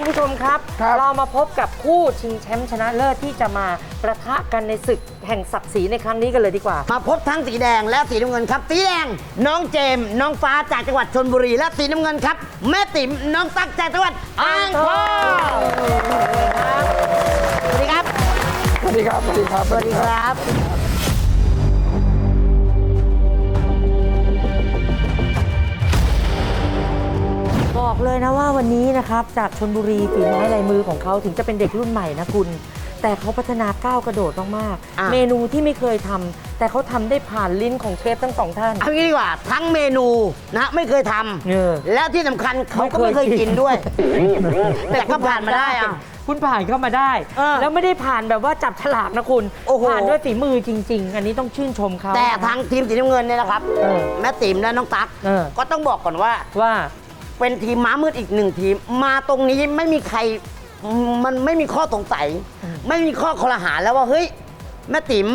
ครับเรามาพบกับคู่ชิงแชมป์ชนะเลิศที่จะมาประทะกันในศึกแห่งศักดิ์ศรีในครั้งนี้กันเลยดีกว่า มาพบทั้งสีแดงและสีน้ำเงินครับ สีแดงน้องเจมส์น้องฟ้าจากจังหวัดชนบุรี และสีน้ำเงินครับ แม่ติ๋มน้องตั๊กจากจังหวัดอ่างทองสวัสดีครับ สวัสดีครับ สวัสดีครับ สวัสดีครับ เลยนะว่าวันนี้นะครับจากชนบุรีฝีไม้ลายมือของเขาถึงจะเป็นเด็กรุ่นใหม่นะคุณ แต่เขาพัฒนาก้าวกระโดดมากอะ ๆเมนูที่ไม่เคยทำแต่เขาทำได้ผ่านลิ้นของเชฟทั้งสองท่าน เอางี้ดีกว่าทั้งเมนูนะไม่เคยทเออำและที่สำคัญเขาก็ไม่เคยกินด้วย แต่ก็ผ่านมาได้อะ คุณผ่านเข้ามาได้ เออแล้วไม่ได้ผ่านแบบว่าจับฉลากนะคุณโอ้โห ผ่านด้วยฝีมือจริง ๆ อันนี้ต้องชื่นชมเขา แต่ทางทีมสีน้ำเงินเนี่ยนะครับเออแม่ติ๋มและน้องตั๊กเออ ก็ต้องบอกก่อนว่า ว่า เป็นทีมม้ามืดอีกหนึ่งทีม มาตรงนี้ไม่มีใครมันไม่มีข้อสงสัย ไม่มีข้อคอรหาแล้วว่าเฮ้ยแม่ติ๋ม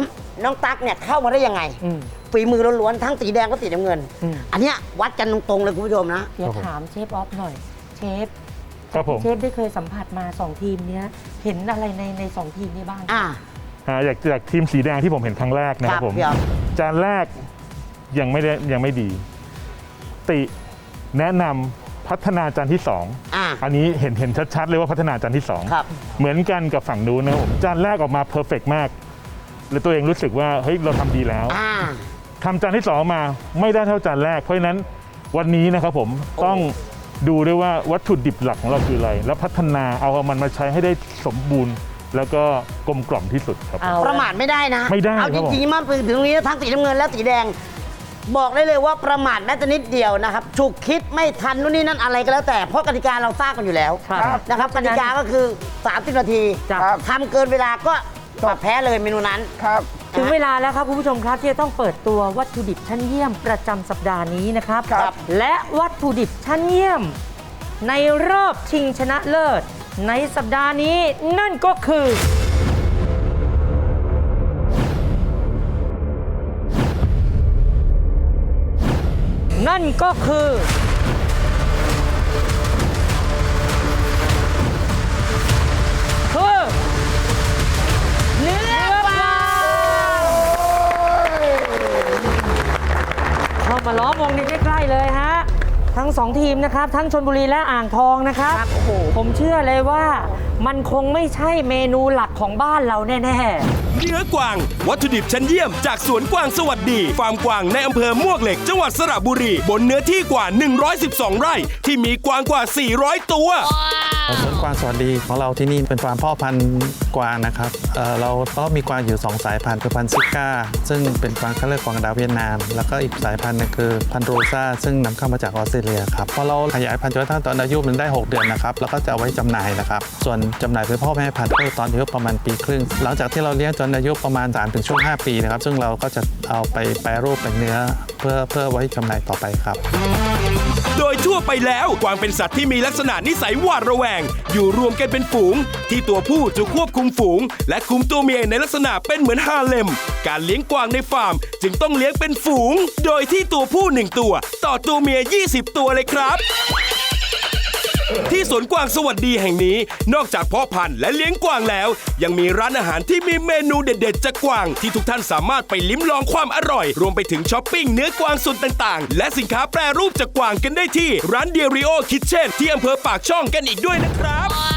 น้องตั๊กเนี่ยเข้ามาได้ยังไงอืมฝีมือล้วนๆทั้งสีแดงก็สีน้ำเงินอืมอันเนี้ยวัดกันตรงๆเลยคุณผู้ชมนะเดี๋ยวถามเชฟออฟหน่อย เชฟครับผมเชฟได้เคยสัมผัสมาสองทีมเนี้ยเห็นอะไรในในสองทีมนี้บ้างอ่าอ่าอยากจากทีมสีแดงที่ผมเห็นครั้งแรกนะคครัรับบผมพี่อ๊อฟจานแรกยังไม่ได้ยังไม่ดี ติแนะนำ พัฒนาจานที่สองอ่าอันนี้เห็นเห็นชัดๆเลยว่าพัฒนาจานที่สองครับ เหมือนกันกับฝั่งนู้นนะครับผมจานแรกออกมาเพอร์เฟกมากแล้วตัวเองรู้สึกว่าเฮ้ยเราทำดีแล้วอ่า ทำจานที่สองมาไม่ได้เท่าจานแรก เพราะฉะนั้นวันนี้นะครับผมต้องดูด้วยว่าวัตถุดิบหลักของเราคืออะไร แล้วพัฒนาเอามันมาใช้ให้ได้สมบูรณ์ แล้วก็กลมกล่อมที่สุดครับผมเอา ประมาทไม่ได้นะ ไม่ได้เอาคจรับผม ริงๆมาถึงตรงนี้ทั้งสีน้ำเงินและสีแดง บอกได้เลยว่าประมาทแม้แต่นิดเดียวนะครับฉุกคิดไม่ทันนู่นนี่นั่นอะไรก็แล้วแต่เพราะกติกาเราทราบกันอยู่แล้วครับนะครับกติกาก็คือ 30 นาทีจ้ะทำเกินเวลาก็ปรับแพ้เลยเมนูนั้น ครับ ถึงเวลาแล้วครับคุณผู้ชมครับที่จะต้องเปิดตัววัตถุดิบชั้นเยี่ยมประจำสัปดาห์นี้นะครับ ครับ และวัตถุดิบชั้นเยี่ยม ในรอบชิงชนะเลิศ ในสัปดาห์นี้นั่นก็คือ นั่นก็คือคือเนื้อปลาเข้ามาล้อมวงนี้ใกล้ๆเลยฮะ ทั้งสองทีมนะครับ ทั้งชนบุรีและอ่างทองนะครับโอ้โหผมเชื่อเลยว่ามันคงไม่ใช่เมนูหลักของบ้านเราแน่เนื้อกวาง วัตถุดิบชั้นเยี่ยมจากสวนกวางสวัสดี ฟาร์มกวางในอำเภอมวกเหล็กจังหวัดสระบุรี บนเนื้อที่กว่า 112 ไร่ ที่มีกวางกว่า 400 ตัว สวนกวางสวัสดีของเราที่นี่เป็นฟาร์มพ่อพันธุ์กวางนะครับเอ่อเราก็มีกวางอยู่ 2 สายพันธุ์คือพันธุ์ซิก้า ซึ่งเป็นกวางเขาเรียกกวางดาวเวียดนาม แล้วก็อีกสายพันธุ์หนึงคือพันธุ์โรซาซึ่งนำเข้ามาจากออสเตรเลียครับพอเราขยายพันธุ์จนกระทั่งตอนอายุมันได้ 6 เดือนนะครับแล้วก็จะเอาไว้จำหน่ายนะครับส่วนจำหน่ายเป็นพ่อแม่พันธุ์ก็ตอนอายุประมาณปีครึ่ง หลังจากที่เราเลี้ยงจนอายุประมาณ3ถึงช่วง5ปีนะครับซึ่งเราก็จะเอาไปแปรรูปเป็นเนื้อ เพื่อเพื่อไว้จำหน่ายต่อไปครับ ไปแล้ว กวางเป็นสัตว์ที่มีลักษณะนิสัยหวาดระแวง อยู่รวมกันเป็นฝูง ที่ตัวผู้จะควบคุมฝูง และคุมตัวเมียในลักษณะเป็นเหมือนฮาเลม การเลี้ยงกวางในฟาร์ม จึงต้องเลี้ยงเป็นฝูง โดยที่ตัวผู้หนึ่งตัว ต่อตัวเมีย 20 ตัวเลยครับ สวนกวางสวัสดีแห่งนี้ นอกจากเพาะพันธุ์และเลี้ยงกวางแล้ว ยังมีร้านอาหารที่มีเมนูเด็ดๆจากกวาง ที่ทุกท่านสามารถไปลิ้มลองความอร่อย รวมไปถึงช้อปปิ้งเนื้อกวางส่วนต่างๆ และสินค้าแปรรูปจากกวางกันได้ที่ร้านเดียริโอคิทเช่นที่อำเภอปากช่องกันอีกด้วยนะครับ